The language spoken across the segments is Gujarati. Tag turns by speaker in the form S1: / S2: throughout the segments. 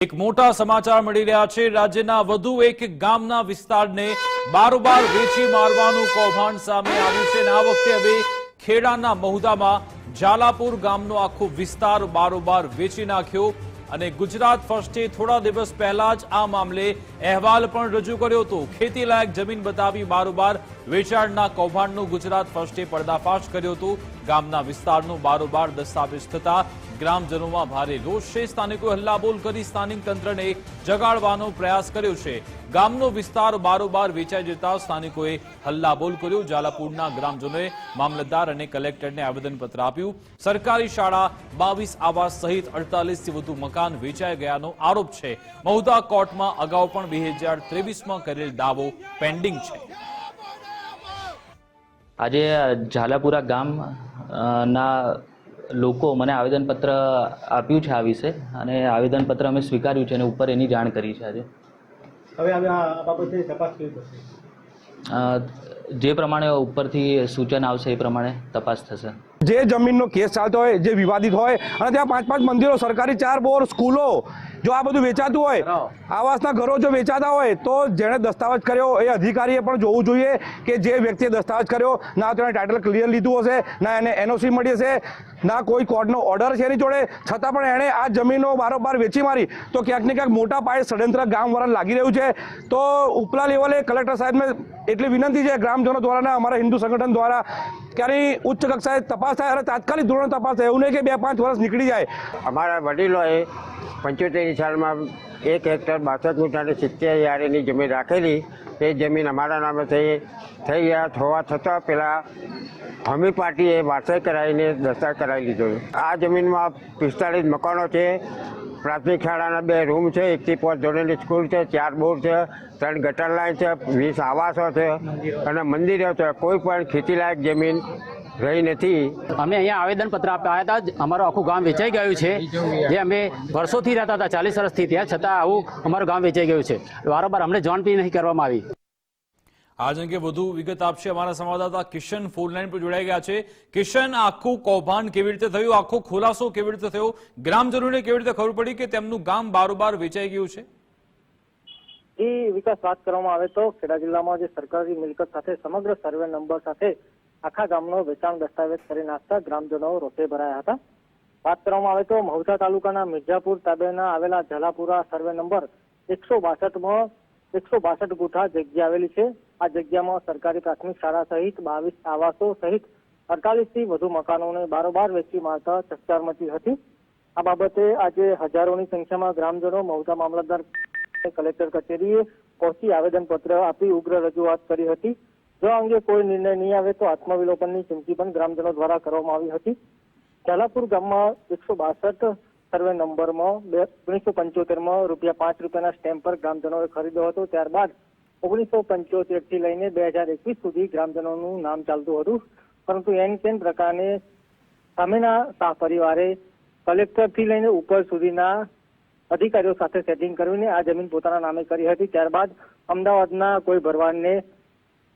S1: એક મોટા સમાચાર મળી રહ્યા છે. રાજ્યના વધુ એક ગામના વિસ્તારને બારોબાર વેચી મારવાનું કૌભાંડ સામે આવ્યું છે આ વખતે હવે ખેડાના મહુદામાં જાલાપુર ગામનો આખો વિસ્તાર બારોબાર વેચી નાખ્યો. અને ગુજરાત ફર્સ્ટે થોડા દિવસ પહેલા જ આ મામલે અહેવાલ પણ રજૂ કર્યો હતો. ખેતી લાયક જમીન બતાવી બારોબાર વેચાણના કૌભાંડનું ગુજરાત ફર્સ્ટે પર્દાફાશ કર્યો હતો. ગામના વિસ્તારનું બારોબાર દસ્તાવેજ થતા ગ્રામજનોમાં ભારે રોષ છે. સ્થાનિકોએ હલ્લાબોલ કરી સ્થાનિક તંત્રને જગાડવાનો પ્રયાસ કર્યો છે. ગામનો વિસ્તાર બારોબાર વેચાઈ જતા સ્થાનિકોએ હલ્લાબોલ કર્યો. જાલાપુરના ગ્રામજનોએ મામલતદાર અને કલેક્ટરને આવેદનપત્ર આપ્યું. સરકારી શાળા બાવીસ આવાસ સહિત અડતાલીસથી વધુ મકાન વેચાઈ ગયાનો આરોપ છે. મહુદા કોર્ટમાં અગાઉ પણ બે હજાર ત્રેવીસમાં કરેલ દાવો પેન્ડિંગ છે.
S2: આજે ઝાલાપુરા ગામ ના લોકો મને આવેદનપત્ર આપ્યું છે આ વિશે અને આવેદનપત્ર અમે સ્વીકાર્યું છે અને ઉપર એની જાણ કરી છે આજે.
S3: હવે આ બાબતે તપાસ કરવી
S2: પડશે જે પ્રમાણે ઉપરથી સૂચન આવશે એ પ્રમાણે તપાસ થશે.
S4: જે જમીનનો કેસ ચાલતો હોય જે વિવાદિત હોય અને ત્યાં પાંચ પાંચ મંદિરો સરકારી ચાર બોર સ્કૂલો જો આ બધું વેચાતું હોય આવાસના ઘરો જો વેચાતા હોય તો જેણે દસ્તાવેજ કર્યો એ અધિકારીએ પણ જોવું જોઈએ કે જે વ્યક્તિએ દસ્તાવેજ કર્યો ના તો એને ટાઇટલ ક્લિયર લીધું હશે ના એને એનઓસી મળી હશે ના કોઈ કોર્ટનો ઓર્ડર છે એની જોડે છતાં પણ એણે આ જમીનો બારોબાર વેચી મારી તો ક્યાંક ને ક્યાંક મોટા પાયે ષડયંત્ર ગામવાળા લાગી રહ્યું છે. તો ઉપલા લેવલે કલેક્ટર સાહેબને એટલી વિનંતી છે ગ્રામજનો દ્વારા અમારા હિન્દુ સંગઠન દ્વારા ક્યારેય ઉચ્ચ કક્ષાએ તપાસ થાય અને તાત્કાલિક ધોરણે તપાસ. થાય એવું નહીં કે બે, પાંચ વર્ષ નીકળી જાય.
S5: અમારા વડીલોએ પંચોતેરની સાલમાં એક હેક્ટર બાસઠ ગુંઠાની સિત્તેર યારીની જમીન રાખેલી. એ જમીન અમારા નામે થઈ થઈ ગયા. હોવા છતાં પેલા હમી પાર્ટીએ વારસાઈ કરાવીને દસ્તાર કરાવી લીધો. આ જમીનમાં પિસ્તાળીસ મકાનો છે. પ્રાથમિક શાળાના બે રૂમ છે. એકથી પાંચ ધોરણની સ્કૂલ છે. ચાર બોર્ડ છે. ત્રણ ગટર લાઈન છે. વીસ આવાસો છે. અને મંદિરો છે. કોઈ પણ ખેતીલાયક જમીન રહી નથી.
S6: અમે અહીંયા આવેદનપત્ર આપ્યા હતા. જ અમારું આખું ગામ વેચાઈ ગયું છે. જે અમે વર્ષોથી રહેતા હતા ચાલીસ વર્ષથી. ત્યાં છતાં આવું અમારું ગામ વેચાઈ ગયું છે. વારંવાર અમને જાણ બી નહીં કરવામાં આવી.
S1: આજ અંગે વધુ વિગત આપશે અમારા સંવાદદાતા કિશન ફોનલાઈન પર જોડાઈ ગયા છે. કિશન આખું કૌભાંડ કેવી રીતે થયું? આખો ખુલાસો કેવી રીતે થયો? ગ્રામજનોને કેવી રીતે ખબર પડી કે તેમનું ગામ બારોબાર વેચાઈ ગયું છે?
S3: એ વિકાસ વાત કરવામાં આવે તો ખેડા જિલ્લામાં જે સરકારી મિલકત સાથે સમગ્ર સર્વે નંબર સાથે આખા ગામનો વેચાણ દસ્તાવેજ કરી નાખતા ગ્રામજનો રોષે ભરાયા હતા. વાત કરવામાં આવે તો મહુધા તાલુકાના મિર્જાપુર તાબેના આવેલા ઝાલાપુરા સર્વે નંબર એકસો બાસઠમાં એકસો બાસઠ ગુઠા જગ્યા આવેલી છે. આ જગ્યામાં સરકારી પ્રાથમિક શાળા સહિત બાવીસ આવાસો સહિત અડતાલીસથી વધુ મકાનોને બારોબાર વેચી મારતા ચકચાર મચી હતી. આ બાબતે આજે હજારોની સંખ્યામાં ગ્રામજનો મહુધા મામલતદાર કલેક્ટર કચેરીએ પહોંચી આવેદનપત્ર આપી ઉગ્ર રજૂઆત કરી હતી. જો અંગે કોઈ નિર્ણય નહીં આવે તો આત્મવિલોપનની ચીમકી પણ ગ્રામજનો દ્વારા કરવામાં આવી હતી. ચાલાપુર ગામમાં એકસો બાસઠ સર્વે નંબરમાં બે, ઓગણીસો પંચોતેરમાં રૂપિયા પાંચ રૂપિયાના સ્ટેમ્પ પર ગ્રામજનોએ ખરીદ્યો હતો. ત્યારબાદ ઓગણીસો પંચોતેરથી લઈને બે હજાર એકવીસ સુધી ગ્રામજનોનું નામ ચાલતું હતું. પરંતુ એન કેન પ્રકારે સામેના શાહ પરિવારે કલેક્ટરથી લઈને ઉપર સુધીના અધિકારીઓ સાથે સેટિંગ કરીને આ જમીન પોતાના નામે કરી હતી. ત્યારબાદ અમદાવાદના કોઈ ભરવાડને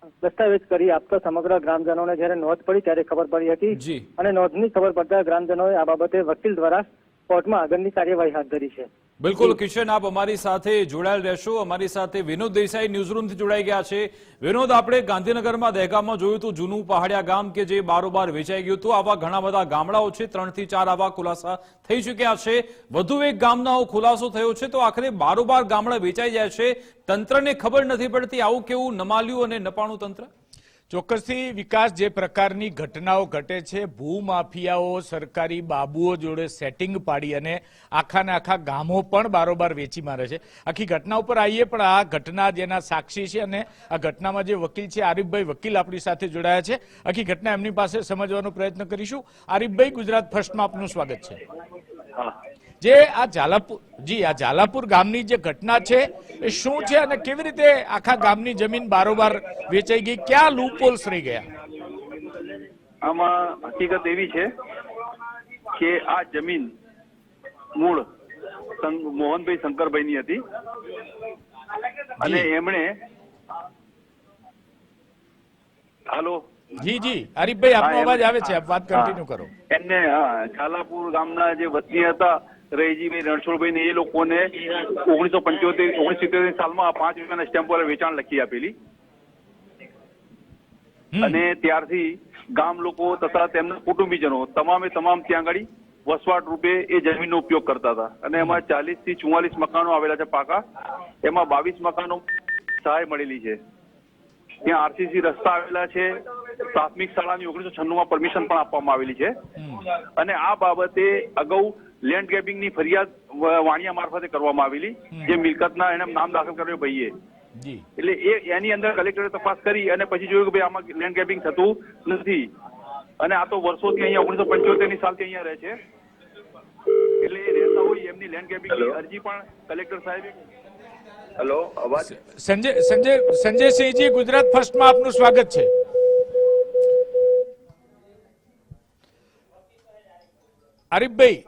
S3: દસ્તાવેજ કરી આપતા સમગ્ર ગ્રામજનોને જ્યારે નોંધ પડી ત્યારે ખબર પડી હતી અને નોંધની ખબર પડતા ગ્રામજનોએ આ બાબતે વકીલ દ્વારા કોર્ટમાં આગળની કાર્યવાહી હાથ ધરી છે.
S1: બિલકુલ કિશન આપ અમારી સાથે જોડાયેલ રહેશો. અમારી સાથે વિનોદ દેસાઈ ન્યૂઝરૂમથી જોડાઈ ગયા છે. વિનોદ આપણે ગાંધીનગરમાં દહેગામમાં જોયું હતું જૂનું પહાડિયા ગામ કે જે બારોબાર વેચાઈ ગયું હતું. આવા ઘણા બધા ગામડાઓ છે. ત્રણથી ચાર આવા ખુલાસા થઈ ચૂક્યા છે. વધુ એક ગામનો ખુલાસો થયો છે તો આખરે બારોબાર ગામડા વેચાઈ જાય છે. તંત્રને ખબર નથી પડતી આવું કેવું નમાલ્યું અને નપાણું તંત્ર?
S7: ચોક્કસથી વિકાસ જે પ્રકારની ઘટનાઓ ઘટે છે ભૂમાફિયાઓ સરકારી બાબુઓ જોડે સેટિંગ પાડી અને આખા ને આખા ગામો પણ બારોબાર વેચી મારે છે. આખી ઘટના ઉપર આવીએ પણ આ ઘટના જેના સાક્ષી છે અને આ ઘટનામાં જે વકીલ છે આરીફભાઈ વકીલ આપણી સાથે જોડાયા છે. આખી ઘટના એમની પાસે સમજવાનો પ્રયત્ન કરીશું. આરીફભાઈ ગુજરાત ફર્સ્ટમાં આપનું સ્વાગત છે. જે આ ઝાલાપુર જી આ ઝાલાપુર ગામની જે ઘટના છે એ શું છે અને કેવી રીતે આખા ગામની જમીન બારોબાર વેચાઈ ગઈ? ક્યાં લૂપોલ્સ રહી ગયા?
S8: આમાં હકીકત એવી છે કે આ જમીન મૂળ મોહનભાઈ શંકરભાઈ ની હતી. અને એમણે હાલો.
S7: જી જી. હરીફભાઈ આપનો અવાજ આવે છે. આપ વાત. કન્ટિન્યુ કરો.
S8: એમને ઝાલાપુર ગામના જે વતની હતા રહીજીભાઈ રણછોડભાઈ ને એ લોકોને ઓગણીસો પંચોતેર ઓગણીસો સાલમાં આ પાંચ રૂપિયાના સ્ટેમ્પ પર વેચાણ લખી આપેલી. અને ત્યારથી ગામ લોકો તથા તેમના કુટુંબીજનો તમામે તમામ ત્યાં આગળ વસવાટ રૂપે એ જમીનનો ઉપયોગ કરતા હતા. અને એમાં ચાલીસથી ચુમ્માલીસ મકાનો આવેલા છે પાકા. એમાં બાવીસ મકાનો સહાય મળેલી છે. ત્યાં આરસીસી રસ્તા આવેલા છે. પ્રાથમિક શાળાની ઓગણીસો છન્નુંમાં પરમિશન પણ આપવામાં આવેલી છે. અને આ બાબતે અગાઉ લેન્ડ ગ્રેબિંગની ફરિયાદ વાણિયા મારફતે કરવામાં આવેલી જે મિલકતના એને નામ દાખલ કર્યો ભાઈએ. એટલે એ એની અંદર કલેક્ટરે તપાસ કરી અને પછી જોયું કે ભાઈ આમાં લેન્ડ ગ્રેબિંગ થતું નથી. અને આ તો વર્ષોથી અહીંયા ઓગણીસો પંચોતેરની સાલથી અહીંયા રહે છે. એટલે એ રહેતા હોય એમની લેન્ડ ગ્રેબિંગની અરજી પણ કલેક્ટર સાહેબે હેલો અવાજ?
S7: સંજય સંજય સંજયસિંહજી ગુજરાત ફર્સ્ટમાં આપનું સ્વાગત છે. આરીફભાઈ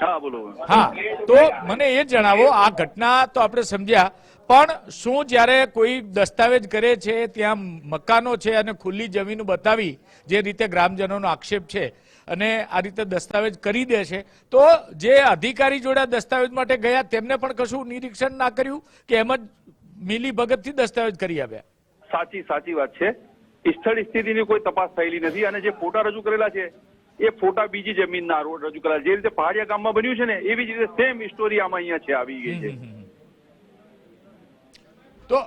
S8: હા બોલો.
S7: હા તો મને એ જણાવો આ ઘટના તો આપણે સમજ્યા પણ શું જ્યારે કોઈ દસ્તાવેજ કરે છે ત્યાં મકાનો છે અને ખુલ્લી જમીન બતાવી જે રીતે ગ્રામજનોનો આક્ષેપ છે અને આ રીતે દસ્તાવેજ કરી દે છે તો જે અધિકારી જોડે દસ્તાવેજ માટે ગયા તેમને પણ કશું નિરીક્ષણ ના કર્યું કે એમ જ મિલી ભગતથી દસ્તાવેજ કરી આવ્યા?
S8: સાચી સાચી વાત છે. સ્થળ સ્થિતિની કોઈ તપાસ થયેલી નથી અને જે ફોટા રજૂ કરેલા છે એ ફોટા બીજી જમીનના રોડ રજૂ કરેલા જે રીતે પહાડિયા ગામમાં બન્યું છે ને એવી જ રીતે સેમ સ્ટોરી આમાં અહીંયા છે આવી ગઈ છે.
S7: તો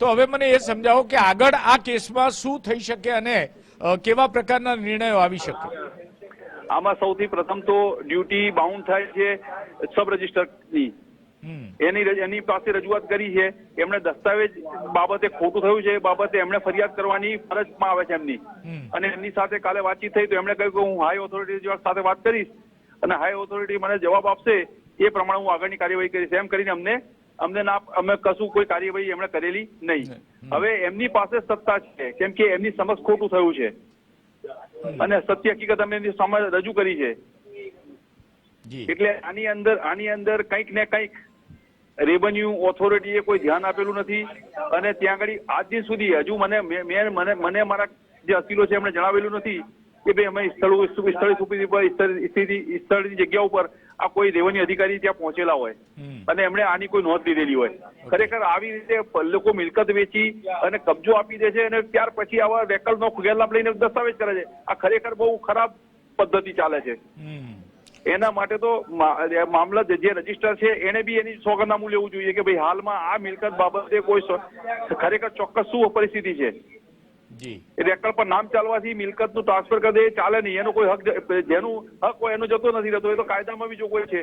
S7: તો હવે મને એ સમજાવો કે આગળ આ કેસમાં શું થઈ શકે અને કેવા પ્રકારના નિર્ણયો આવી શકે?
S8: આમાં સૌથી પ્રથમ તો ડ્યુટી બાઉન્ડ થાય છે સબ રજિસ્ટરની એની એની પાસે રજૂઆત કરી છે. એમણે દસ્તાવેજ બાબતે ખોટું થયું છે. એ બાબતે એમણે ફરિયાદ કરવાની ફરજમાં આવે છે એમની. અને એમની સાથે કાલે વાતચીત થઈ તો એમણે કહ્યું કે હું હાઈ ઓથોરિટી સાથે વાત કરીશ અને હાઈ ઓથોરિટી મને જવાબ આપશે એ પ્રમાણે હું આગળની કાર્યવાહી કરીશ. એમ કરીને અમને અમને ના અમે કશું કોઈ કાર્યવાહી એમણે કરેલી નહીં. હવે એમની પાસે સત્તા છે કેમ કે એમની સમક્ષ ખોટું થયું છે. અને સત્ય હકીકત અમે એમની સામે રજૂ કરી છે. એટલે આની અંદર આની અંદર કંઈક ને કંઈક રેવન્યુ ઓથોરિટીએ કોઈ ધ્યાન આપેલું નથી. અને ત્યાં આગળ આજ દિન સુધી હજુ મને મેં મને મને મારા જે અસીલો છે એમણે જણાવેલું નથી કે ભાઈ અમે સ્થળ સ્થળ સ્થિતિ સ્થળની જગ્યા ઉપર આ કોઈ રેવન્યુ અધિકારી ત્યાં પહોંચેલા હોય. અને એમણે આની કોઈ નોંધ લીધેલી હોય. ખરેખર આવી રીતે લોકો મિલકત વેચી અને કબજો આપી દે છે અને ત્યાર પછી આવા વેકલનો ગેરલાભ લઈને દસ્તાવેજ કરે છે. આ ખરેખર બહુ ખરાબ પદ્ધતિ ચાલે છે. એના માટે તો મામલત મામલા જે રજિસ્ટર છે એને બી એની સોગંદનામું લેવું જોઈએ કે ભાઈ હાલમાં આ મિલકત બાબતે કોઈ ખરેખર ચોક્કસ શું પરિસ્થિતિ છે? રેકર્ડ પર નામ ચાલવાથી મિલકતનું ટ્રાન્સફર કરી દે ચાલે નહીં. એનો કોઈ હક જેનું હક હોય એનો જતો નથી રહેતો. એ તો કાયદામાં બી જોગવાઈ છે.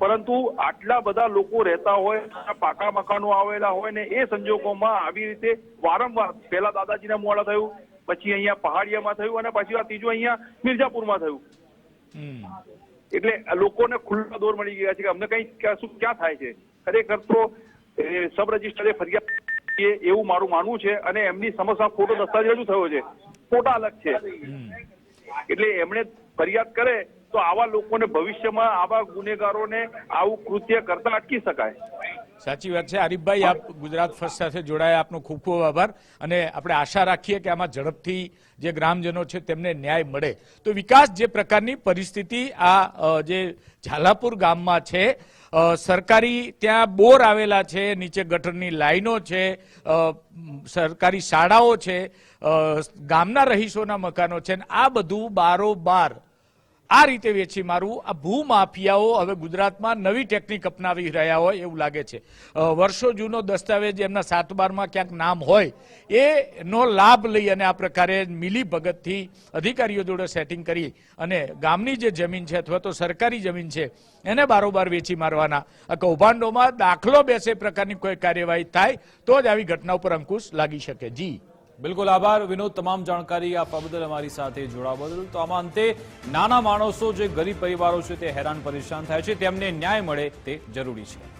S8: પરંતુ આટલા બધા લોકો રહેતા હોય પાકા મકાનો આવેલા હોય ને એ સંજોગોમાં આવી રીતે વારંવાર પહેલા દાદાજીના મોડા થયું પછી અહીંયા પહાડિયામાં થયું અને પછી આ ત્રીજું અહીંયા મિર્જાપુરમાં થયું. એટલે લોકોને ખુલ્લા દોર મળી ગયા છે કે અમને કઈ શું ક્યાં થાય છે? ખરેખર તો સબ રજિસ્ટરે ફરિયાદ એવું મારું માનવું છે અને એમની સમસ્યા ખોટો દસ્તાવેજ રજૂ થયો છે. ખોટા અલગ છે. એટલે એમણે ફરિયાદ કરે તો આવા લોકોને ભવિષ્યમાં આવા ગુનેગારોને આવું કૃત્ય કરતા અટકી શકાય.
S7: સાચી વાત છે. આરીફભાઈ આપ ગુજરાત ફર્સ્ટ સાથે જોડાયા. આપનો ખૂબ ખૂબ આભાર. અને આપણે આશા રાખીએ કે આમાં ઝડપથી જે ગ્રામજનો છે તેમને ન્યાય મળે. તો વિકાસ જે પ્રકારની પરિસ્થિતિ આ જે ઝાલાપુર ગામમાં છે સરકારી ત્યાં બોર આવેલા છે, નીચે ગટરની લાઈનો છે સરકારી શાળાઓ છે ગામના રહીશોના મકાનો છે. આ બધું બારોબાર આ રીતે વેચી મારવું આ ભૂમાફિયાઓ હવે ગુજરાતમાં નવી ટેકનિક અપનાવી રહ્યા હોય એવું લાગે છે. વર્ષો જૂનો દસ્તાવેજ એમના સાત બારમાં ક્યાંક નામ હોય, એનો લાભ લઈ અને આ પ્રકારે મિલી ભગતથી અધિકારીઓ જોડે સેટિંગ કરી અને ગામની જે જમીન છે અથવા તો સરકારી જમીન છે, એને બારોબાર વેચી મારવાના. આ કૌભાંડોમાં દાખલો બેસે પ્રકારની કોઈ કાર્યવાહી થાય, તો જ આવી ઘટના ઉપર અંકુશ લાગી શકે. જી.
S1: બિલકુલ આભાર, વિનોદ, તમામ જાણકારી આપવા બદલ અમારી સાથે જોડાવા બદલ. તો આમાં અંતે નાના માણસો, જે ગરીબ પરિવારો છે, તે હેરાન પરેશાન થાય છે. તેમને ન્યાય મળે તે જરૂરી છે.